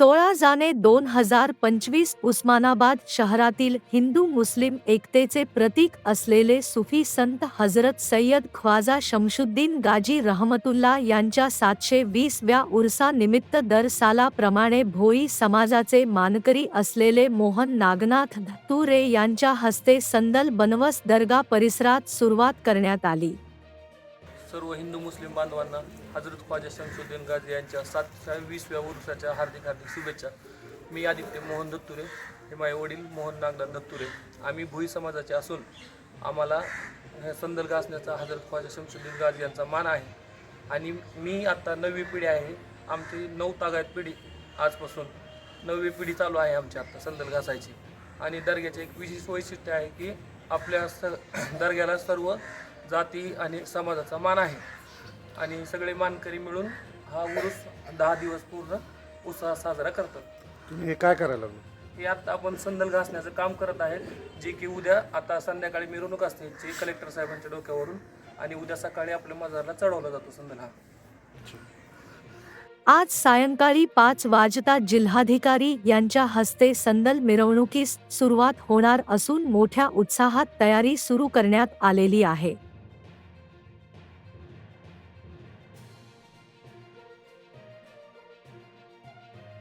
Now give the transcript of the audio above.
सोळा जाने दोन हजार पंचवीस उस्मानाबाद शहरातील हिंदू मुस्लिम एकतेचे प्रतीक असलेले सुफी संत हजरत सय्यद ख्वाजा शमशुद्दीन गाजी रहमतुल्ला यांच्या सातशे वीसव्या उरसानिमित्त दर सालाप्रमाणे भोई समाजाचे मानकरी असलेले मोहन नागनाथ धतुरे यांच्या हस्ते संदल बनवस दर्गा परिसरात सुरुवात करण्यात आली. सर्व हिंदू मुस्लिम बांधवांना हजरत ख्वाजा शमशुद्दीन गाझी यांच्या सातशे वीसव्या वर्षाच्या हार्दिक हार्दिक शुभेच्छा. मी आदित्य मोहन दत्तुरे हे माझे वडील मोहन नागनाथ दत्तुरे. आम्ही भुई समाजाचे असून आम्हाला हे संदल घासण्याचा हजरत ख्वाजा शमशुद्दीन गाझी यांचा मान आहे. आणि मी आत्ता नववी पिढी आहे. आमची नऊ तागायत पिढी आजपासून नववी पिढी चालू आहे आमची आत्ता संदल घासायची आणि दर्ग्याचे एक विशेष वैशिष्ट्य आहे की आपल्या स दर्ग्याला सर्व जाती आणि समाजाचा मान आहे. आणि सगळे मानकरी मिळून हा उरूस दहा दिवस पूर्ण उत्साह साजरा करतात. तुम्ही हे काय करायला लागलो? हे आता आपण संदल घासण्याचं काम करत आहे जे की उद्या आता संध्याकाळी मिरवणूक असते जे कलेक्टर साहेबांच्या डोक्यावरून आणि उद्या सकाळी आपल्या मजारला चढवला जातो संदल हा. आज सायंकाळी पाच वाजता जिल्हाधिकारी यांच्या हस्ते संदल मिरवणुकीस सुरुवात होणार असून मोठ्या उत्साहात तयारी सुरू करण्यात आलेली आहे.